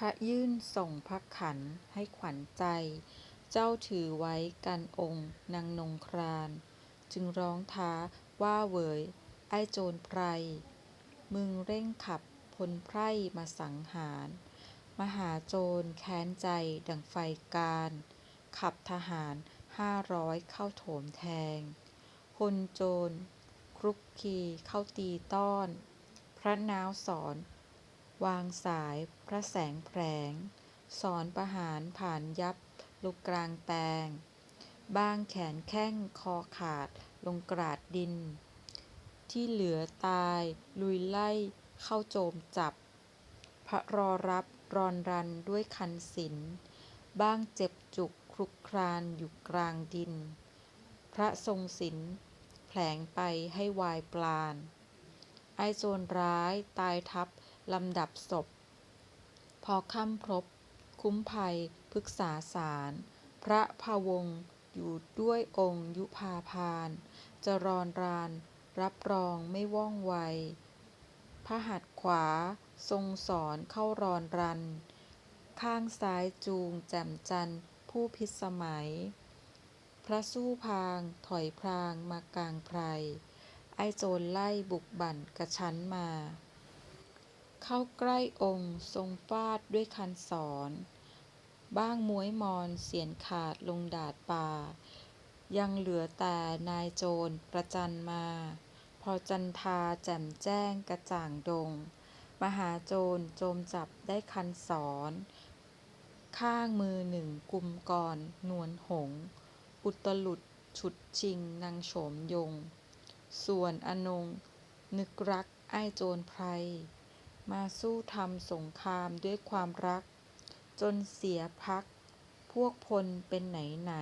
พระยื่นส่งพระขันให้ขวัญใจ เจ้าถือไว้กันองค์นางนงคราน จึงร้องท้าว่าเหวยไอ้โจรไพร มึงเร่งขับพลไพรมาสังหาร มหาโจรแค้นใจดังไฟกาลขับทหารห้าร้อยเข้าโถมแทง พลโจรครุกคีเข้าตีต้อน พระนาวสอน วางสายพระแสงแผลง สอนประหารผ่านยับลูกกลางแตงบ้างแขนแข้งคอขาดลงกราดดิน ที่เหลือตายลุยไล่เข้าโจมจับ พระรอรับรอนรันด้วยคันศิลบ้างเจ็บจุกคลุกคลานอยู่กลางดิน พระทรงศิลแผลงไปให้วายปราณไอโจรร้ายตายทับ ลำดับศพ พอค่ำพรบ คุ้มภัยพฤกษาสาร พระพะวงอยู่ด้วยองค์ยุภาพานจะรอนราน รับรองไม่ว่องไว พระหัตถ์ขวา ทรงสอนเข้ารอนรัน ข้างซ้ายจูงแจ่มจันทร์ผู้พิสมัย พระสู้พางถอยพลางมากลางไพร ไอโจรไล่บุกบั่นกระชั้นมา เข้าใกล้องค์ทรงฟาดด้วยคันศร บ้างม้วยมอนเสียนขาดลงดาดป่า ยังเหลือแต่นายโจรประจันมา พอจันทาแจ่มแจ้งกระจ่างดง มหาโจรโจมจับได้คันศร ข้างมือหนึ่งกุมกรนวลหง อุตลุดฉุดชิงนางโฉมยง ส่วนอนงนึกรักไอ้โจรไพร มาสู้ทำสงครามด้วยความรัก จนเสียพัก พวกพลเป็นไหนไหน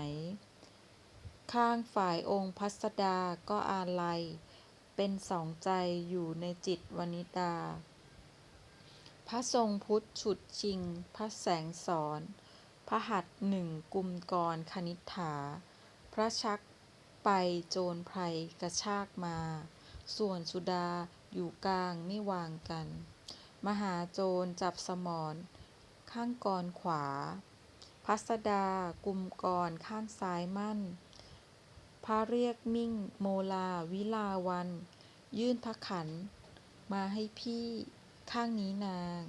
ข้างฝ่ายองค์พัสดาก็อาลัย เป็นสองใจอยู่ในจิตวนิดา พระทรงพุทธฉุดชิง พระแสงสอน พระหัตถ์หนึ่งกุมกรคณิษฐา พระชักไปโจรไพรกระชากมา ส่วนสุดาอยู่กลางไม่วางกัน มหาโจรจับสมรข้างกรขวา พัสดากุมกรข้างซ้ายมั่น พระเรียกมิ่งโมลาวิลาวัน ยื่นพระขัน มาให้พี่ข้างนี้นาง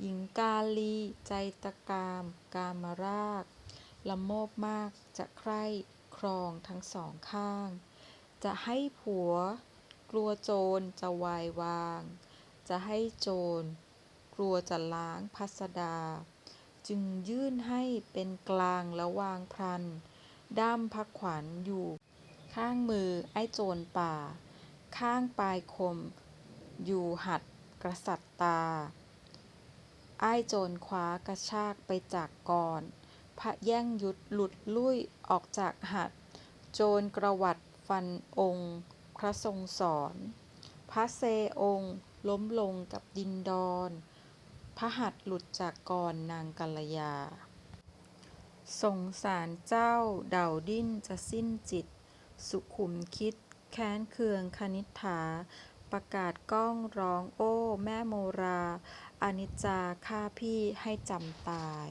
หญิงกาลีใจตะกาม กามรากละโมบมากจะใคร่ครองทั้งสองข้าง จะให้ผัว กลัวโจรจะวายวาง จะให้โจร กลัวจะล้างพัสดา จึงยื่นให้เป็นกลางแล้วางพลัน ด้ามพระขวัญอยู่ ข้างมือไอ้โจรป่า ข้างปลายคม อยู่หัตถ์กษัตรตา ไอ้โจรคว้ากระชากไปจากกรพระแย่งยุทธหลุดลุ่ยออกจากหัตถ์โจรกระหวัดฟันองค์ พระทรงสอน พระเซองค์ ล้มลงกับดินดอนพระหัตถ์หลุดจากกรนางกัลยา สงสารเจ้าเด่าดิ้นจะสิ้นจิต สุขุมคิด แค้นเคืองคณิษฐา ประกาศก้องร้องโอ้ แม่โมรา อนิจจาฆ่าพี่ให้จำตาย